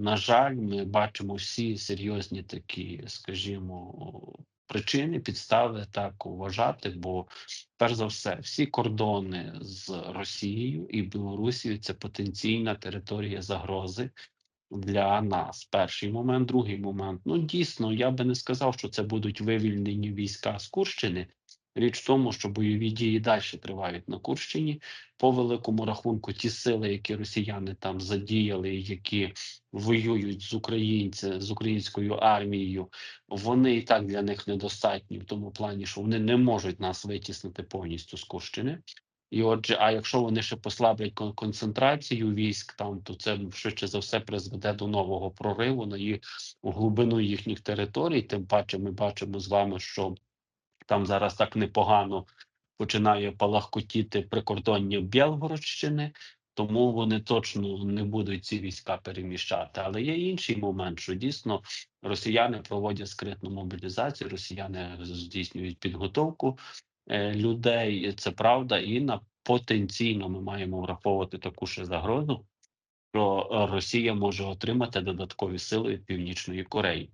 На жаль, ми бачимо всі серйозні такі, скажімо, причини, підстави так вважати. Бо, перш за все, всі кордони з Росією і Білорусією це потенційна територія загрози для нас. Перший момент, другий момент. Ну дійсно, я би не сказав, що це будуть вивільнені війська з Курщини. Річ в тому, що бойові дії далі тривають на Курщині. По великому рахунку, ті сили, які росіяни там задіяли, які воюють з українця з українською армією, вони і так для них недостатні в тому плані, що вони не можуть нас витіснити повністю з Курщини. І отже, а якщо вони ще послаблять концентрацію військ там, то це швидше за все призведе до нового прориву на їх у глибину їхніх територій. Тим паче, ми бачимо з вами, що там зараз так непогано починає палахкотіти прикордоння Білгородщини, тому вони точно не будуть ці війська переміщати. Але є інший момент, що дійсно росіяни проводять скритну мобілізацію, росіяни здійснюють підготовку е, людей. Це правда, і на потенційно ми маємо враховувати таку ще загрозу, що Росія може отримати додаткові сили від Північної Кореї.